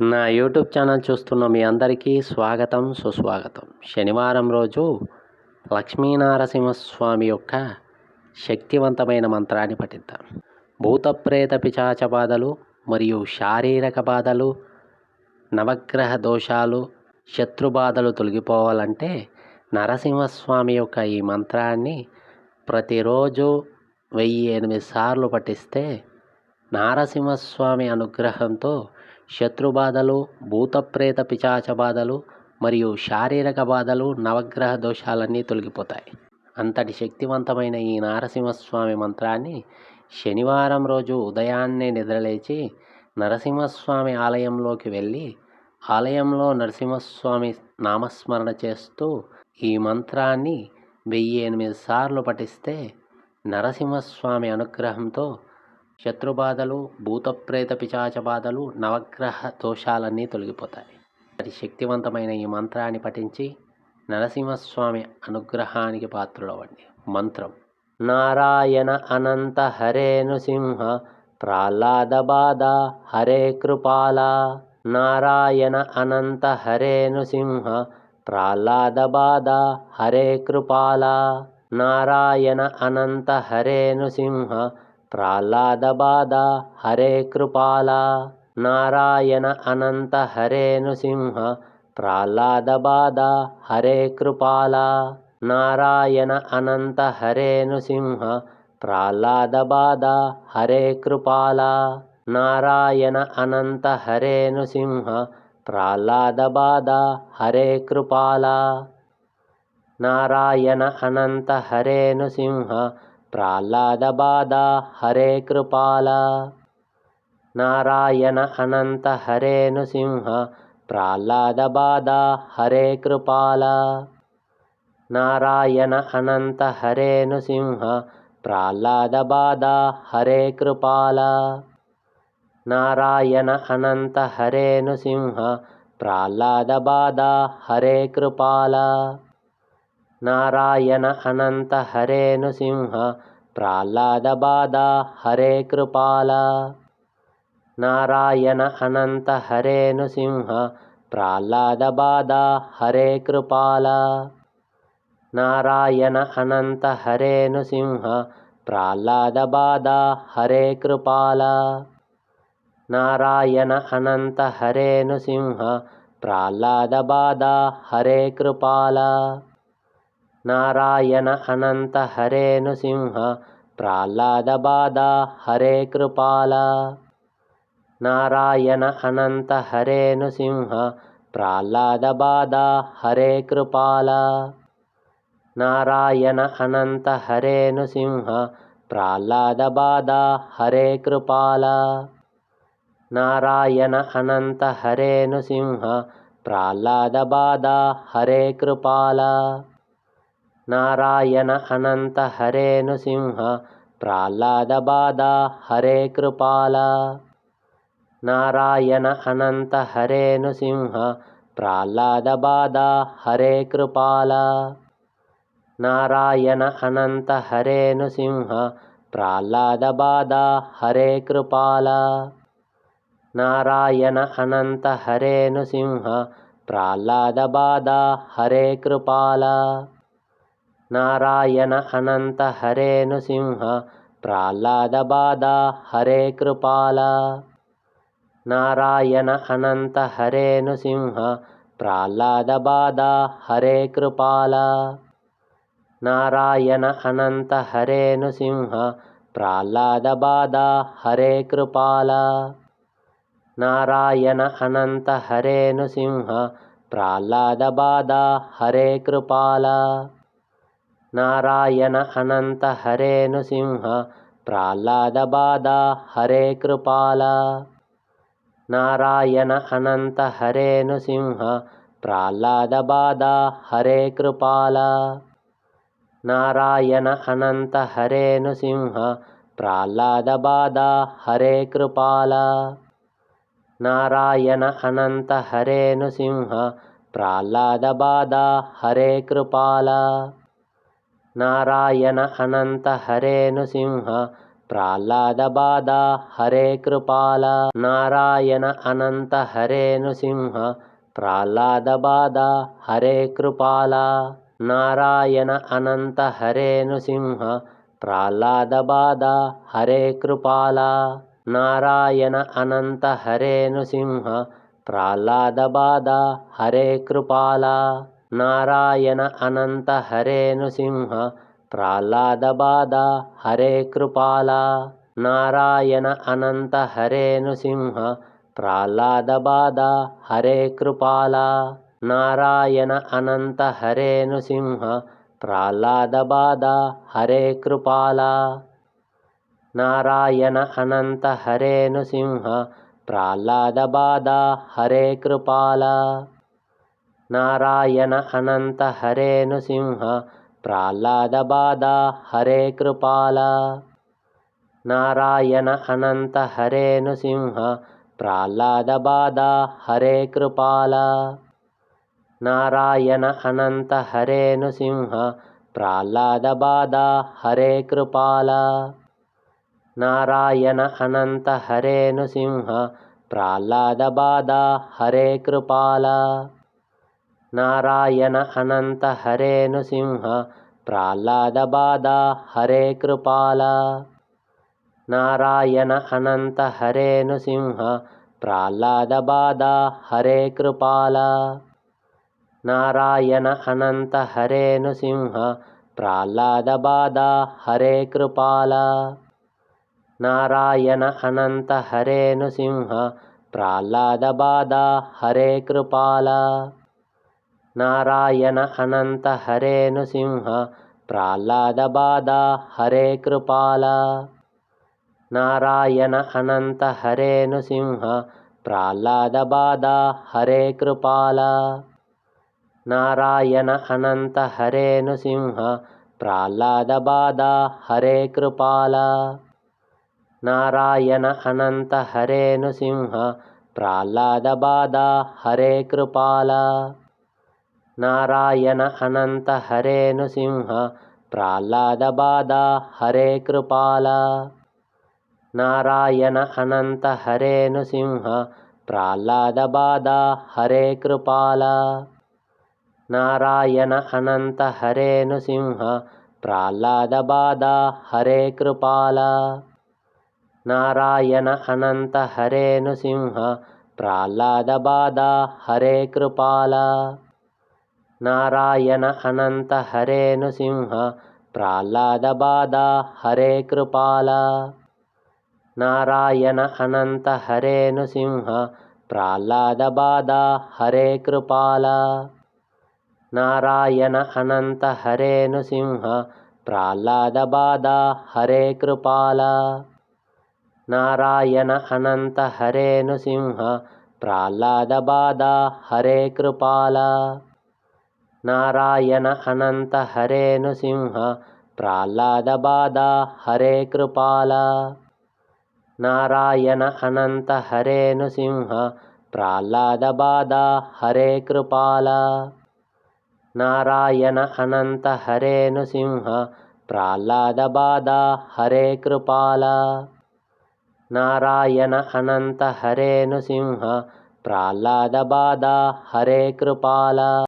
నా YouTube channel చూస్తున్న మీ అందరికీ స్వాగతం సుస్వాగతం. శనివారం రోజు లక్ష్మీనారసింహస్వామి యొక్క శక్తివంతమైన మంత్రాన్ని పఠిద్దాం. భూత ప్రేత బాధలు మరియు శారీరక బాధలు నవగ్రహ దోషాలు శత్రు బాధలు తొలగిపోవాలంటే నరసింహస్వామి యొక్క ఈ మంత్రాన్ని ప్రతిరోజు వెయ్యి ఎనిమిది సార్లు పఠిస్తే నారసింహస్వామి అనుగ్రహంతో శత్రు బాధలు భూతప్రేత పిశాచ బాధలు మరియు శారీరక బాధలు నవగ్రహ దోషాలన్నీ తొలగిపోతాయి. అంతటి శక్తివంతమైన ఈ నారసింహస్వామి మంత్రాన్ని శనివారం రోజు ఉదయాన్నే నిద్రలేచి నరసింహస్వామి ఆలయంలోకి వెళ్ళి ఆలయంలో నరసింహస్వామి నామస్మరణ చేస్తూ ఈ మంత్రాన్ని వెయ్యి ఎనిమిది సార్లు పఠిస్తే నరసింహస్వామి అనుగ్రహంతో శత్రుబాధలు భూతప్రేత పిశాచ బాధలు నవగ్రహ దోషాలన్నీ తొలగిపోతాయి. అతి శక్తివంతమైన ఈ మంత్రాన్ని పఠించి నరసింహస్వామి అనుగ్రహానికి పాత్రులవ్వండి మంత్రం. నారాయణ అనంత హరే నృసింహ ప్రహ్లాద బాధ హరే కృపాల నారాయణ అనంత హరే నృసింహ ప్రహ్లాద బాధ హరే కృపాల నారాయణ అనంత హరే నృసింహ ప్రహ్లాద బాధ హరే కృపాల నారాయణ అనంత హరే నృసింహ. ప్రహ్లాద బాధ హరే కృపాల నారాయణ అనంత హరే నృసింహ. ప్రహ్లాద బాధ హరే కృపాల నారాయణ అనంత హరే నృసింహ. ప్రహ్లాద బాధ హరే కృపాల నారాయణ అనంత హరే నృసింహ. प्रह्लादबादा हरे कृपाल। नारायण अनन्त हरे नृसिंह। प्रह्लादबादा हरे कृपाल। नारायण अनन्त हरे नृसिंह। प्रह्लादबादा हरे कृपाल। नारायण अनन्त हरे नृसिंह। प्रह्लादबादा हरे कृपाला। नारायण अनन्त हरे नृसिंह प्रहलादब हरे कृपाल। नारायण अनन्त हरे नृसिंहा प्रहलाद हरे कृपाल। नारायण अनन्त हरे नृसिंह प्रह्लादबादा हरे कृपाल। नारायण अनन्त हरे नृसिंहा प्रहलाद हरे कृपाला। नारायण अनन्त हरे नृसिंह प्रहलादब हरे कृपाल। नारायण अनन्त हरे नृसिंहा प्रहलाद हरे कृपाल। नारायण अनन्त हरे नृसिंह प्रह्लादबादा हरे कृपाल। नारायण अनन्त हरे नृसिंहा प्रहलाद हरे कृपाल। नारायण अनन्त हरे नृसिंह प्रह्लादबादा हरे कृपाल। नारायण अनन्त हरे नृसिंह प्रहलादबादा हरे कृपाल। नारायण अनन्त हरे नृसिंह प्रह्लादबादा हरे कृपाल। नारायण अनन्त हरे नृसिंह प्रहलादबादा हरे कृपाला। नारायण अनन्त हरे नृसिंह प्रहलादब हरे कृपाल। नारायण अनन्त हरे नृसिंह प्रह्लादबादा हरे कृपाल। नारायण अनन्त हरे नृसिंह प्रह्लादबादा हरे कृपाल। नारायण अनन्त हरे नृसिंह प्रह्लादबादा हरे कृपाला। नारायण अनन्त हरे नृसिंह प्रहलादब हरे कृपाल। नारायण अनन्त हरे नृसिंहा प्रहलादबादा हरे कृपाल। नारायण अनन्त हरे नृसिंह प्रह्लादब हरे कृपाल। नारायण अनन्त हरे नृसिंहा प्रहलाद हरे कृपाला। नारायण अनन्त हरे नृसिंह प्रह्लादबबबादा हरे कृपाल। नारायण अनन्त हरे नृसिंह प्रहलादबादा हरे कृपाल। नारायण अनन्त हरे नृसिंह प्रह्लादबादा हरे कृपाल। नारायण अनन्त हरे नृसिंहा प्रह्लादबादा हरे कृपाला। नारायण अनन्त हरे नृसिंह प्रह्लादबाद हरे कृपाल। नारायण अनन्त हरे नृसिंह प्रह्लादबाद हरे कृपाल। नारायण अनन्त हरे नृसिंह प्रह्लादबाद हरे कृपाल। नारायण अनन्त हरे नृसिंह प्रह्लादबाद हरे कृपाल नारायण अनन्त हरे नृसिंह प्रह्लादबाद हरे कृपाल। नारायण अनन्त हरे नृसिंह प्रह्लादबाद हरे कृपाल। नारायण अनन्त हरे नृसिंह प्रह्लादबाद हरे कृपाल। नारायण अनन्त हरे नृसिंह प्रह्लादबाद हरे कृपाल नारायण अनन्त हरे नृसिंह प्रह्लादबाद हरे कृपाल। नारायण अनन्त हरे नृसिंह प्रह्लादबाद हरे कृपाल। नारायण अनन्त हरे नृसिंह प्रह्लादबाद हरे कृपाल। नारायण अनन्त हरे नृसिंह प्रह्लादबाद हरे कृपाल नारायण अनन्त हरे नृसिंह प्रह्लादबाद हरे कृपाल। नारायण अनन्त हरे नृसिंह प्रह्लादबाद हरे कृपाल। नारायण अनन्त हरे नृसिंह प्रह्लादबाद हरे कृपाल। नारायण अनन्त हरे नृसिंह प्रह्लादबाद हरे कृपाल नारायण अनन्त हरे नृसिंह प्रह्लादबाद हरे कृपाल। नारायण अनन्त हरे नृसिंह प्रह्लादबाद हरे कृपाल। नारायण अनन्त हरे नृसिंह प्रह्लादबाद हरे कृपाल। नारायण अनन्त हरे नृसिंह प्रह्लादबाद हरे कृपाल नारायण अनन्त हरे नृसिंह प्रह्लादबाद हरे कृपाल। नारायण अनन्त हरे नृसिंह प्रह्लादबाद हरे कृपाल। नारायण अनन्त हरे नृसिंह प्रह्लादबाद हरे कृपाल। नारायण अनन्त हरे नृसिंह प्रह्लादबाद हरे कृपाल नारायण अनन्त हरे नृसिंह प्रह्लादबाद हरे कृपाल। नारायण अनन्त हरे नृसिंह प्रह्लादबाद हरे कृपाल। नारायण अनन्त हरे नृसिंह प्रह्लादबाद हरे कृपाल। नारायण अनन्त हरे नृसिंह प्रह्लादबाद हरे कृपाल